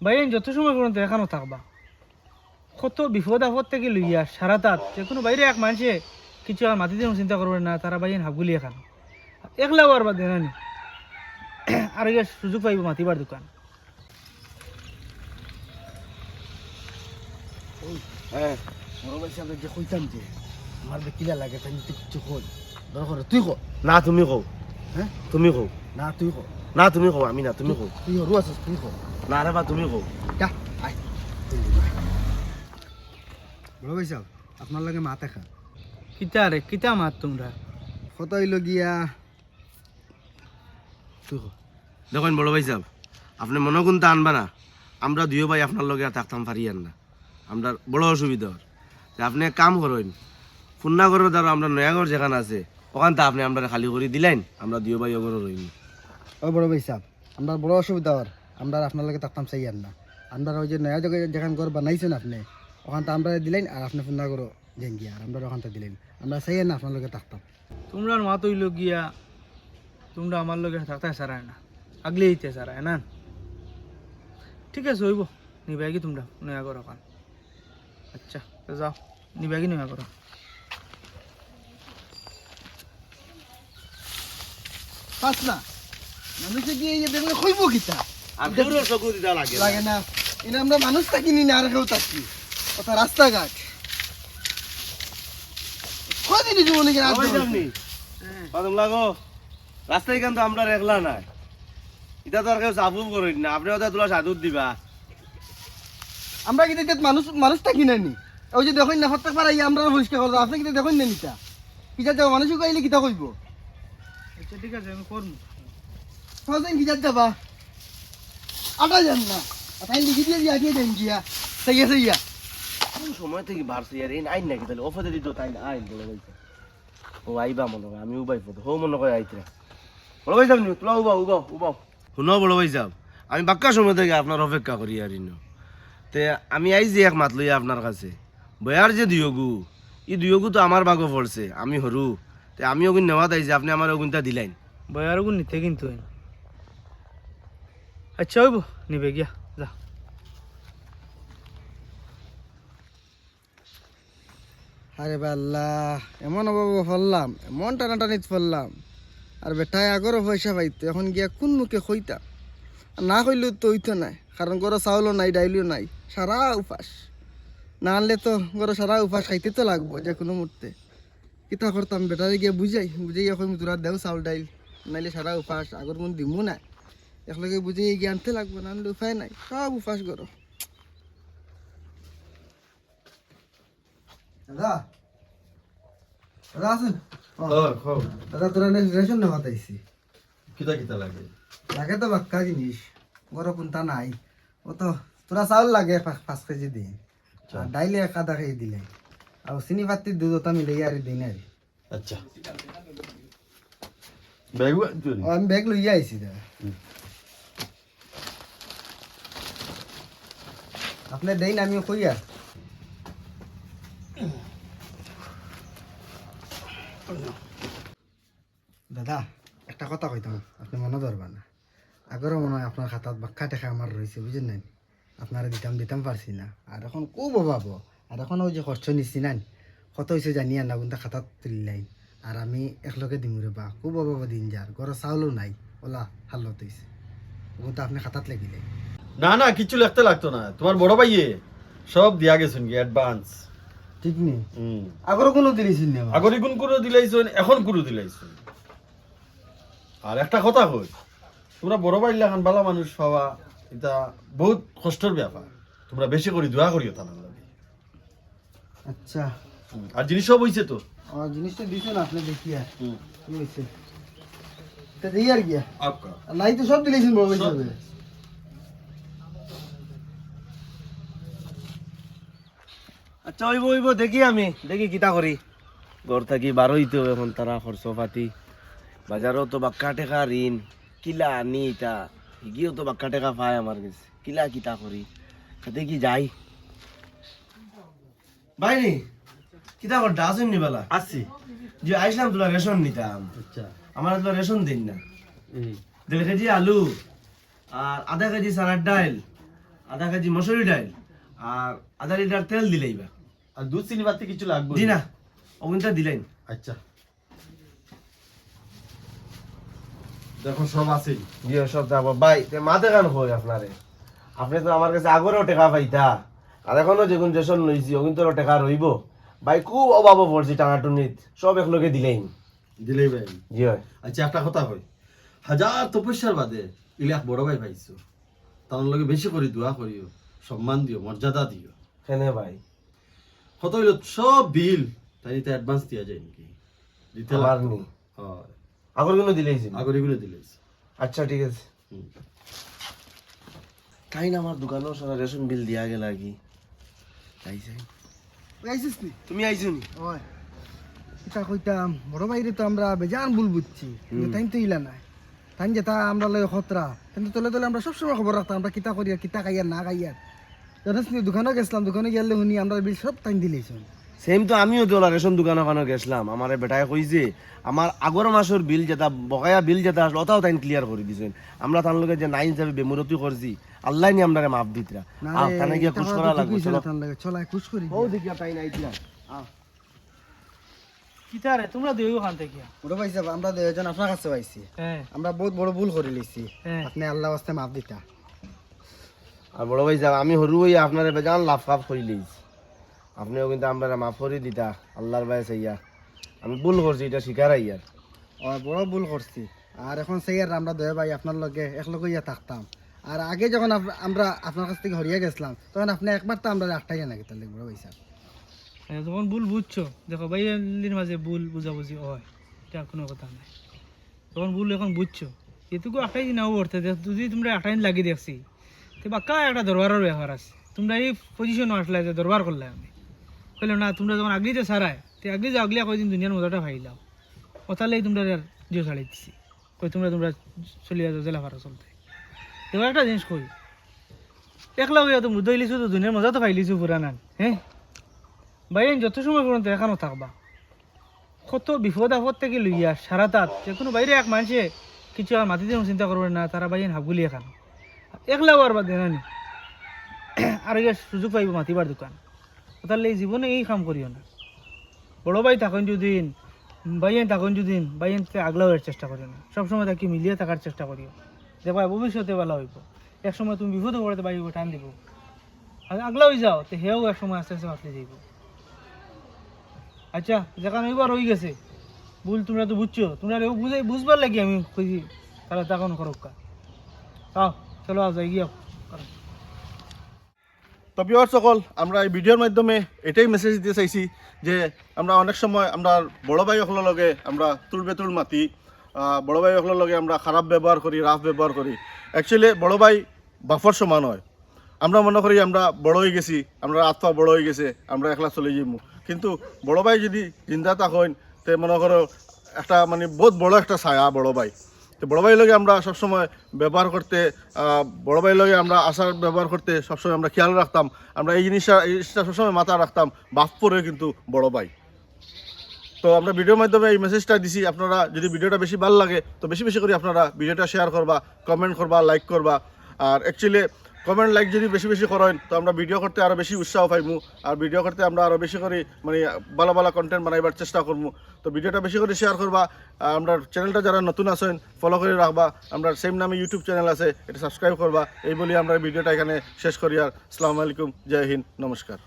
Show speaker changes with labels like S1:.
S1: Byron যত সময় পর্যন্ত এখানেও থাকবা কত বিপদ আপদ থেকে লইয়া সারা তাত যে কোনো বাইরে এক মানুষে কিছু আর মাটি দিয়ে চিন্তা করবে না তারা বাইরেন হাফগুলি এখান। একলা আর বাদ দেনানি আর সুযোগ পাইব মাতিবার দোকান।
S2: হ্যাঁ বড় ভাই যে কইতাম যে আমার কিলা লাগে তাই তুই কিছু কই দরকার তুই কো
S3: না তুমি কও।
S2: হ্যাঁ?
S3: তুমি কও।
S2: না তুই কো
S3: না তুমি কও আমি না তুমি কও।
S2: তুই আছিস তুই কো
S3: না রে বা তুমি
S2: যা বড় ভাই সাহেব আপনার লাগে মাথা খা।
S1: কিতা রে কিতা মাত তোমরা?
S2: কত হইল গিয়া কো
S3: দেখুন বড় ভাই সাহেব আপনি মনে কোনটা আনবা না? আমরা দুই ভাই আপনার লগে আর থাকতাম পারি আর না। আমরা বড় অসুবিধা যে আপনি এক কাম করেন ফুন্নাগরের দ্বারা আমরা নয়াগড় যেখানে আছে ওখান থেকে আপনি আমরা খালি করে দিলেন আমরা দুই ভাই ওগর রইনি
S2: ও বড় ভাই সাহেব আমরা বড় অসুবিধা হর আমরা আপনার লাগে থাকতাম চাই আর না আমরা ওই যে নয়া জায়গায় যেখান ঘর বানাইছেন আপনি ওখান থেকে আমরা দিলেন আর আপনি ফোন করো জেঙ্গি আর আমরা ওখান থেকে দিলেন। আমরা চাই আর না আপনার লগে থাকতাম।
S1: তোমরা মাত হইল গিয়া তোমরা আমার লগে থাকতে সারায় না আগলে দিতে সারায় না ঠিক আছে হইব। নিবাই কি তোমরা নয়া করো কান আচ্ছা যাও। নিবাই কি নয়া করো
S2: পাস না মানুষে গিয়ে দেখলে কইব কিতা?
S3: লাগে
S2: লাগে না। এটা আমরা মানুষ থাকিনি না আর কেউ থাকি। কথা রাস্তাঘাট। কদিন জীবনে কিনা
S3: কদম লাগো। রাস্তায় কিন্তু আমরা রেখলা নাই। এটা তো আর কেউ চাপু করেন না। আপনি ওদের তোলা সাধুর দিবা।
S2: আমরা কিন্তু এতিয়া মানুষ মানুষ থাকি না নি? ওই যে দেখুন না হত্যা পারা আমরা পরিষ্কার করব। আপনি কিন্তু দেখুন না নিতা? কিতা যাব মানুষ কইলে কিতা কইব?
S1: আচ্ছা ঠিক আছে আমি করব।
S2: কিতা যাবা? আটা যান না। তাই লিখি দিয়ে দিয়া দিয়ে দেন গিয়া। সাইয়া সাইয়া
S3: কোন সময় থেকে বাড়ছে আর এই আইন নাকি তাহলে? অফাতে দিত তাই না আইন বলে বলছে। ও আইবা মনে হয় আমি উবাই পদ হো মনে করে আইতে বড় ভাই যাবনি তোলা উবাও উবাও উবাও। শুনো বড় ভাই যাব আমি বাক্কা সময় থেকে আপনার অপেক্ষা করি আর ইনো। তে আমি আইছি এক মাত লইয়া আপনার কাছে। বয়ার যে দুয়গু ই দুয়গু তো আমার বাগো পড়ছে আমি হরু তে আমি ওগুন নেওয়াত আইছি আপনি আমার ওগুনটা দিলাইন
S1: বয়ারও নিতে কিন্তু হইব নিবে গিয়া যা
S2: আরে আল্লাহ এমন অভাব ফললাম, এমন টানাটানিত ফললাম। আর বেটায় আগরও পয়সা পাইতো, এখন গিয়া কোন মুখে খইতা না কইলেও তো হইতো নাই কারণ গরো চাউলও নাই, ডাইলিও নাই, সারা উপাস। না আনলে তো গরো সারা উপাস খাইতে তো লাগবো যে কোনো মুহূর্তে। কিতা করতাম, বেটারে গিয়ে বুঝাই বুঝাই এখন তোরা দেও চাউল, ডাইল, নাইলে সারা উপাস, আগর কোন দিমু নাই একলগে বুঝাই গিয়ে আনতে লাগবো না আনলে উপায় নাই সব উপাস করো। দাদা? দাদা আছেন দাদা তোরা রেশন নেওয়া তাইছি
S4: কিতা কিতা লাগে?
S2: লাগে তো বাক্কা জিনিস গরো কোনটা নাই। ও তো তোরা চাউল লাগে পাঁচ কেজি দিন আর ডাইলে এক আধা কেজি দিলে। আর চিনি পাতির দুধটা মিলে আর দিন আর
S4: আচ্ছা। ব্যাগ
S2: আমি ব্যাগ লইয়া আইছি দাদা আপনি দেন আমি কইয়া দাদা, একটা কথা কইতাম আপনি মনে ধরবেন না। আগরও মনে হয় আপনার খাতাত বাক্কা টাকা আমার রয়েছে, বুঝেন নাই? আপনারা দিতাম দিতাম পারছি না। আর এখন খুব অভাব, আর এখন ওই যে খরচ নিচ্ছি না কত হয়েছে জানি, আর না কিন্তু খাতাত তুলিলাই আর আমি একলগে দিম রে বা, খুব অভাব দিন যার, ঘরে চাউলও নাই। ওলা হালত হয়েছে কিন্তু আপনি খাতাত লাগিলে
S4: না না কিছু লিখতে লাগতো না। তোমার বড় ভাইয়ে সব দিয়া গেছেন কি অ্যাডভান্স
S2: ঠিক নেই
S4: হুম।
S2: আগরও কোনো দিলিছিল না
S4: আগরি কোন করে দিলাইছেন এখন করে দিলাইছেন। আর একটা কথা কই তোমরা বড় ভাই লাগান বালা মানুষ পাওয়া এটা বহুত কষ্টের ব্যাপার। তোমরা বেশি করে দোয়া করিও তার লাগে।
S2: আচ্ছা।
S4: আর জিনিস সব হইছে তো।
S2: আমার জিনিসটা দিছেন আপনি দেখিয়া কি হয়েছে তা দিই আর গিয়া
S4: আপকা
S2: আর নাই তো সব দিলেছেন বড় হিসাবে।
S3: আচ্ছা ওইব ওইব দেখি আমি দেখি কিতা করি। ঘর থাকি বারোই তো এখন তারা খরচ পাতি। বাজারও তো বাক্কা টেকা ঋণ কিলা আনি ইটা। হিগিও তো বাক্কা টেকা পায় আমার কাছে। কিলা কিতা করি? সাথে কি যাই বাইনি কিতা কর ডাসুন নিবেলা
S4: আসছি
S3: যে আইসলাম তোলা রেশন নিতাম।
S4: আচ্ছা।
S3: আমার তোলা রেশন দিন না। দেড় কেজি আলু আর আধা কেজি সালাড ডাল আধা কেজি মসুরি ডাইল আর আধা লিটার তেল দিলেইবা
S4: আর দুধ চিনি বাতি কিছু লাগবে
S3: দি না? অগুনটা দিলেন।
S4: আচ্ছা। দেখো সব আছে।
S3: জিও সব যাব। ভাই তে মাতে গান কই আপনারে আপনি তো আমার কাছে আগরেও টেকা পাইতা। আর এখনও যেগুন যেসন লইছি ওগুন তোর টেকা রইব। ভাই খুব অভাব পড়ছি টানাটুনিত সব একলগে দিলেন।
S4: দিলেই ভাই।
S3: জি হয়।
S4: আচ্ছা একটা কথা কই। হাজার তপস্যার বাদে ইলাক বড় ভাই পাইছো। তার লগে বেশি করে দোয়া করিও। সম্মান দিও মর্যাদা দিও।
S3: কেনে ভাই?
S4: কত হইল? সব বিল। তাই নিতে অ্যাডভান্স দিয়া যায় নাকি? দিতে
S3: আমার
S4: লাগবে।
S3: নি।
S4: হয়।
S3: আগর কোনো দিলেইছি
S4: আগর এগুলো দিলেই
S3: আচ্ছা ঠিক আছে। তাই না আমার দোকানেও সারা রেশন বিল দিয়া গেল আর কি? তাই চাই
S2: আইসিস নি?
S3: তুমি আইছো নি?
S2: ওই এটা কইতাম বড় বাইরে তো আমরা বেজান ভুল বুঝছি। কিন্তু তাই তো ইলা নাই। তাই যেটা আমরা লয় খতরা। কিন্তু তলে তলে আমরা সবসময় খবর রাখতাম আমরা কিতা করি আর কিতা খাইয়ার না খাইয়ার জানিস দোকানে গেছিলাম দোকানে গেলে শুনি আমরা বিল সব টাইম দিলেইছেন
S3: সেম তো আমিও তো রেশন দোকানে ওখানে গেছিলাম। আমার বেটায় কইছে আমার আগর মাসের বিল যেটা বকায়া বিল যেটা আসলো ওটাও তাই ক্লিয়ার করে দিছেন আমরা তার লগে যে নাই হিসাবে বেমুরতি করছি আল্লাহ নি আমরা মাপ দিতরা। আহ, তানে গিয়ে খুশ করা লাগবে চলো।
S2: চলাই খুশ করি।
S3: ও তাই নাই দিলা
S1: কিতা তোমরা ওখান থেকে।
S2: আমরা আপনার কাছে পাইছি।
S1: হ্যাঁ।
S2: আমরা বহুত বড় ভুল করে লিছি।
S1: হ্যাঁ।
S2: আপনি আল্লাহ ওয়াস্তে মাফ দিতা।
S3: আর বড় ভাই যাব আমি হরু হই আপনার বেজান লাভ ফাফ করি লইছি আপনিও কিন্তু আমরা মাফ করে দিতা আল্লাহর ভাই সাইয়া আমি ভুল করছি এটা শিকার আইয়ার
S2: বড় ভুল করছি। আর এখন সেই আর আমরা দয়া ভাই আপনার লগে একলগে ইয়া থাকতাম। আর আগে যখন আমরা আপনার কাছ থেকে হরিয়া গেছিলাম তখন আপনি একবার তো আমরা আটটাই নাকি তাহলে বড় ভাই সাহেব?
S1: যখন ভুল বুঝছ, দেখো বাইরের মাঝে ভুল বুঝাবুঝি হয়, এটা কোনো কথা নাই। তখন ভুল এখন বুঝছ, এটুকু একটাই দিন আবু করতে যদি তোমরা একটাই দিন লাগিয়ে দেখছি, তো বাক্কা একটা দরবারের ব্যাপার আছে। তোমরা এই পজিশন আসলে যে দরবার করলে আমি। কইলাম না, তোমরা যখন আগলিতে সারায়, তো আগলি যে আগলিয়া কয়দিন দুনিয়ার মজাটা ভাইলাও ওতালেই তোমরা আর জিও ছাড়ি দিচ্ছি কই তোমরা তোমরা চলে যাও, জেলা ভাড়া চলতে। এবার একটা জিনিস কই, একলা হইয়া তো মুদ্দ ইলিছো তো দুনিয়ার মজা তো পাইলিছো পুরা নান হ্যাঁ? বাইরেন যত সময় পর্যন্ত এখানো থাকবা, কত বিপদ আপদ থেকে লইয়া সারা তাত যে কোনো বাইরে এক মানুষে কিছু আর মাটিতে চিন্তা করবে না, তারা বাইরেন হাবগুলি এখান। একলা আর বাদ দেনানি আর সুযোগ পাইব মাতিবার দোকান। তাহলে এই জীবনে এই কাম করিও না। বড় ভাই থাকুন যদিন বাইয়েন থাকুন যদিন বাইয়েন আগলাও এর চেষ্টা করিও না। সবসময় তাকে মিলিয়ে থাকার চেষ্টা করিও। যে ভাই ভবিষ্যতে ভালো হইব। এক সময় তুমি বিপদে পড়তে বাইব টান দিব। আগলা হয়ে যাও, তো হেও এক সময় আস্তে আস্তে আসলে যাইব। আচ্ছা যেখানে এবার হয়ে গেছে। ভুল তোমরা তো বুঝছ। তোমরা বুঝে, বুঝবার লাগি আমি খুঁজি তাহলে তখন করো কা। আও, চলো যাই গিয়ে
S5: তো সকল, আমরা এই ভিডিওর মাধ্যমে এটাই মেসেজ দিতে চাইছি যে, আমরা অনেক সময় আমরা বড় ভাই সকলের লগে আমরা তুল বেতুল মাতি বড় ভাই সকলের লগে আমরা খারাপ ব্যবহার করি রাফ ব্যবহার করি। অ্যাকচুয়ালি বড় ভাই বাফর সমান হয়। আমরা মনে করি আমরা বড় হয়ে গেছি, আমরা আত্মা বড় হয়ে গেছে, আমরা একলা চলে যাইমু। কিন্তু বড় ভাই যদি চিন্তা থাকেন তে মনে করো একটা মানে বহুত বড় একটা ছায়া বড় ভাই তো বড় ভাই লগে আমরা সবসময় ব্যবহার করতে বড় ভাই লগে আমরা আচার ব্যবহার করতে সবসময় আমরা খেয়াল রাখতাম। আমরা এই জিনিসটা এই জিনিসটা সবসময় মাথা রাখতাম বাপ পরে কিন্তু বড় ভাই তো আমরা ভিডিওর মাধ্যমে এই মেসেজটা দিছি, আপনারা যদি ভিডিওটা বেশি ভালো লাগে, তো বেশি বেশি করে আপনারা ভিডিওটা শেয়ার করবা কমেন্ট করবা লাইক করবা। আর অ্যাকচুয়ালি কমেন্ট লাইক যদি বেশি বেশি করেন, তো আমরা ভিডিও করতে আরও বেশি উৎসাহ পাইমু। আর ভিডিও করতে আমরা আরও বেশি করে মানে ভালো ভালো কন্টেন্ট বানাইবার চেষ্টা করব তো ভিডিওটা বেশি করে শেয়ার করবা। আমরা চ্যানেলটা যারা নতুন আসেন ফলো করে রাখবা। আমরা সেম নামে ইউটিউব চ্যানেল আছে, এটা সাবস্ক্রাইব করবা। এই বলি আমরা ভিডিওটা এখানে শেষ করি। আর আসসালামু আলাইকুম, জয় হিন্দ, নমস্কার।